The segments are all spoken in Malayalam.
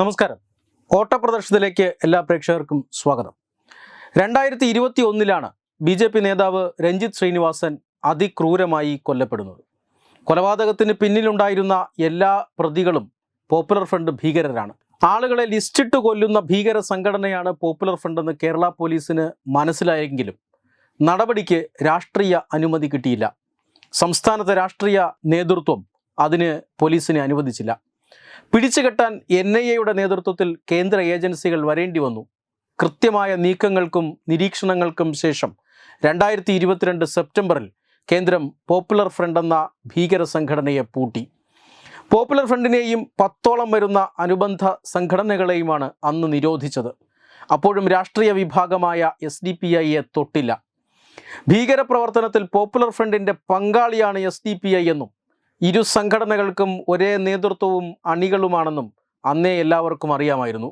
നമസ്കാരം. ഓട്ടപ്രദർശനത്തിലേക്ക് എല്ലാ പ്രേക്ഷകർക്കും സ്വാഗതം. രണ്ടായിരത്തി ഇരുപത്തി ഒന്നിലാണ് ബി ജെ പി നേതാവ് രഞ്ജിത്ത് ശ്രീനിവാസൻ അതിക്രൂരമായി കൊല്ലപ്പെടുന്നത്. കൊലപാതകത്തിന് പിന്നിലുണ്ടായിരുന്ന എല്ലാ പ്രതികളും പോപ്പുലർ ഫ്രണ്ട് ഭീകരരാണ്. ആളുകളെ ലിസ്റ്റിട്ട് കൊല്ലുന്ന ഭീകര സംഘടനയാണ് പോപ്പുലർ ഫ്രണ്ട് എന്ന് കേരള പോലീസിന് മനസ്സിലായെങ്കിലും നടപടിക്ക് രാഷ്ട്രീയ അനുമതി കിട്ടിയില്ല. സംസ്ഥാനത്തെ രാഷ്ട്രീയ നേതൃത്വം അതിന് പോലീസിനെ അനുവദിച്ചില്ല. പിടിച്ചുകെട്ടാൻ എൻ ഐ എയുടെ നേതൃത്വത്തിൽ കേന്ദ്ര ഏജൻസികൾ വരേണ്ടി വന്നു. കൃത്യമായ നീക്കങ്ങൾക്കും നിരീക്ഷണങ്ങൾക്കും ശേഷം രണ്ടായിരത്തി ഇരുപത്തിരണ്ട് സെപ്റ്റംബറിൽ കേന്ദ്രം പോപ്പുലർ ഫ്രണ്ട് എന്ന ഭീകര സംഘടനയെ പൂട്ടി. പോപ്പുലർ ഫ്രണ്ടിനെയും പത്തോളം വരുന്ന അനുബന്ധ സംഘടനകളെയുമാണ് അന്ന് നിരോധിച്ചത്. അപ്പോഴും രാഷ്ട്രീയ വിഭാഗമായ എസ് ഡി പി ഐയെ തൊട്ടില്ല. ഭീകരപ്രവർത്തനത്തിൽ പോപ്പുലർ ഫ്രണ്ടിന്റെ പങ്കാളിയാണ് എസ് ഡി പി ഐ എന്നും ഇരു സംഘടനകൾക്കും ഒരേ നേതൃത്വവും അണികളുമാണെന്നും അന്നേ എല്ലാവർക്കും അറിയാമായിരുന്നു.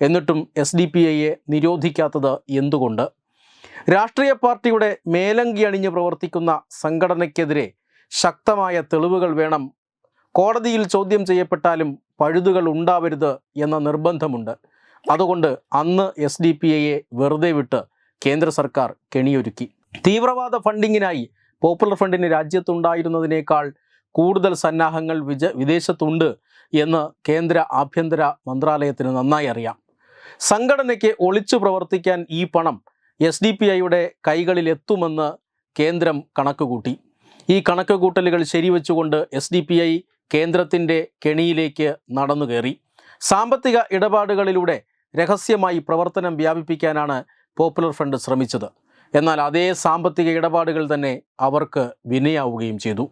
എന്നിട്ടും എസ് ഡി പി ഐയെ നിരോധിക്കാത്തത് എന്തുകൊണ്ട്? രാഷ്ട്രീയ പാർട്ടിയുടെ മേലങ്കി അണിഞ്ഞ് പ്രവർത്തിക്കുന്ന സംഘടനയ്ക്കെതിരെ ശക്തമായ തെളിവുകൾ വേണം. കോടതിയിൽ ചോദ്യം ചെയ്യപ്പെട്ടാലും പഴുതുകൾ ഉണ്ടാവരുത് എന്ന നിർബന്ധമുണ്ട്. അതുകൊണ്ട് അന്ന് എസ് ഡി പി ഐയെ വെറുതെ വിട്ട് കേന്ദ്ര സർക്കാർ കെണിയൊരുക്കി. തീവ്രവാദ ഫണ്ടിങ്ങിനായി പോപ്പുലർ ഫ്രണ്ടിന് രാജ്യത്തുണ്ടായിരുന്നതിനേക്കാൾ കൂടുതൽ സന്നാഹങ്ങൾ വിജ വിദേശത്തുണ്ട് എന്ന് കേന്ദ്ര ആഭ്യന്തര മന്ത്രാലയത്തിന് നന്നായി അറിയാം. സംഘടനയ്ക്ക് ഒളിച്ചു പ്രവർത്തിക്കാൻ ഈ പണം എസ് ഡി പി ഐയുടെ കൈകളിൽ എത്തുമെന്ന് കേന്ദ്രം കണക്കുകൂട്ടി. ഈ കണക്കുകൂട്ടലുകൾ ശരിവെച്ചുകൊണ്ട് എസ് ഡി പി ഐ കേന്ദ്രത്തിന്റെ കെണിയിലേക്ക് നടന്നു കയറി. സാമ്പത്തിക ഇടപാടുകളിലൂടെ രഹസ്യമായി പ്രവർത്തനം വ്യാപിപ്പിക്കാനാണ് പോപ്പുലർ ഫ്രണ്ട് ശ്രമിച്ചത്. എന്നാൽ അതേ സാമ്പത്തിക ഇടപാടുകൾ തന്നെ അവർക്ക് വിനയാവുകയും ചെയ്തു.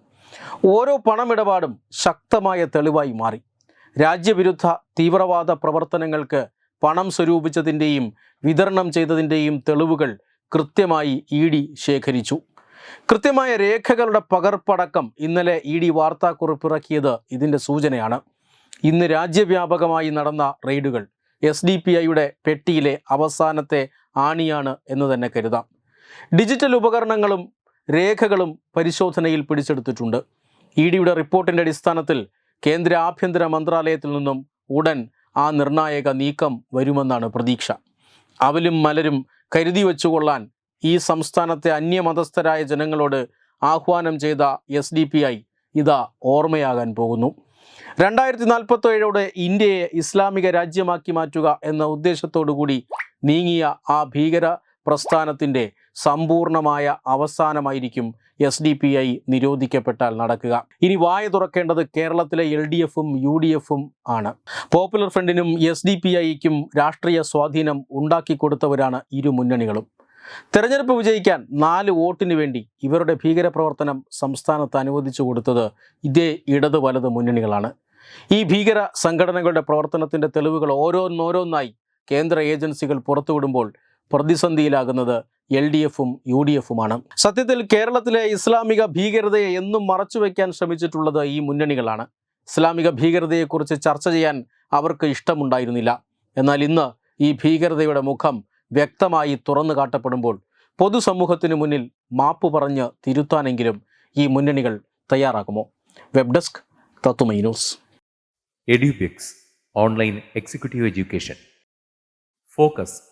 ഓരോ പണമിടപാടും ശക്തമായ തെളിവായി മാറി. രാജ്യവിരുദ്ധ തീവ്രവാദ പ്രവർത്തനങ്ങൾക്ക് പണം സ്വരൂപിച്ചതിന്റെയും വിതരണം ചെയ്തതിന്റെയും തെളിവുകൾ കൃത്യമായി ഇ ഡി ശേഖരിച്ചു. കൃത്യമായ രേഖകളുടെ പകർപ്പടക്കം ഇന്നലെ ഇ ഡി വാർത്താക്കുറിപ്പിറക്കിയത് ഇതിന്റെ സൂചനയാണ്. ഇന്ന് രാജ്യവ്യാപകമായി നടന്ന റെയ്ഡുകൾ എസ് ഡി പി ഐയുടെ പെട്ടിയിലെ അവസാനത്തെ ആണിയാണ് എന്ന് തന്നെ കരുതാം. ഡിജിറ്റൽ ഉപകരണങ്ങളും രേഖകളും പരിശോധനയിൽ പിടിച്ചെടുത്തിട്ടുണ്ട്. ഇ ഡിയുടെ റിപ്പോർട്ടിന്റെ അടിസ്ഥാനത്തിൽ കേന്ദ്ര ആഭ്യന്തര മന്ത്രാലയത്തിൽ നിന്നും ഉടൻ ആ നിർണായക നീക്കം വരുമെന്നാണ് പ്രതീക്ഷ. അവലും മലരും കരുതി വെച്ചുകൊള്ളാൻ ഈ സംസ്ഥാനത്തെ അന്യമതസ്ഥരായ ജനങ്ങളോട് ആഹ്വാനം ചെയ്ത എസ് ഡി പി ഐ ഇതാ ഓർമ്മയാകാൻ പോകുന്നു. രണ്ടായിരത്തി നാൽപ്പത്തേഴോടെ ഇന്ത്യയെ ഇസ്ലാമിക രാജ്യമാക്കി മാറ്റുക എന്ന ഉദ്ദേശത്തോടു കൂടി നീങ്ങിയ ആ ഭീകര പ്രസ്ഥാനത്തിന്റെ സമ്പൂർണമായ അവസാനമായിരിക്കും എസ് ഡി പി ഐ നിരോധിക്കപ്പെട്ടാൽ നടക്കുക. ഇനി വായ തുറക്കേണ്ടത് കേരളത്തിലെ എൽ ഡി എഫും യു ഡി എഫും ആണ്. പോപ്പുലർ ഫ്രണ്ടിനും എസ് ഡി പി ഐക്കും രാഷ്ട്രീയ സ്വാധീനം ഉണ്ടാക്കി കൊടുത്തവരാണ് ഇരു മുന്നണികളും. തെരഞ്ഞെടുപ്പ് വിജയിക്കാൻ നാല് വോട്ടിന് വേണ്ടി ഇവരുടെ ഭീകരപ്രവർത്തനം സംസ്ഥാനത്ത് അനുവദിച്ചു കൊടുത്തത് ഇതേ ഇടത് വലത് മുന്നണികളാണ്. ഈ ഭീകര സംഘടനകളുടെ പ്രവർത്തനത്തിന്റെ തെളിവുകൾ ഓരോന്നോരോന്നായി കേന്ദ്ര ഏജൻസികൾ പുറത്തുവിടുമ്പോൾ പ്രതിസന്ധിയിലാകുന്നത് എൽ ഡി എഫും യു ഡി എഫുമാണ്. സത്യത്തിൽ കേരളത്തിലെ ഇസ്ലാമിക ഭീകരതയെ എന്നും മറച്ചുവെക്കാൻ ശ്രമിച്ചിട്ടുള്ളത് ഈ മുന്നണികളാണ്. ഇസ്ലാമിക ഭീകരതയെക്കുറിച്ച് ചർച്ച ചെയ്യാൻ അവർക്ക് ഇഷ്ടമുണ്ടായിരുന്നില്ല. എന്നാൽ ഇന്ന് ഈ ഭീകരതയുടെ മുഖം വ്യക്തമായി തുറന്നു കാട്ടപ്പെടുമ്പോൾ പൊതുസമൂഹത്തിനു മുന്നിൽ മാപ്പ് പറഞ്ഞ് തിരുത്താനെങ്കിലും ഈ മുന്നണികൾ തയ്യാറാകുമോ? വെബ് ഡെസ്ക് തത്തുമൈ news. Edubix online executive education. Focus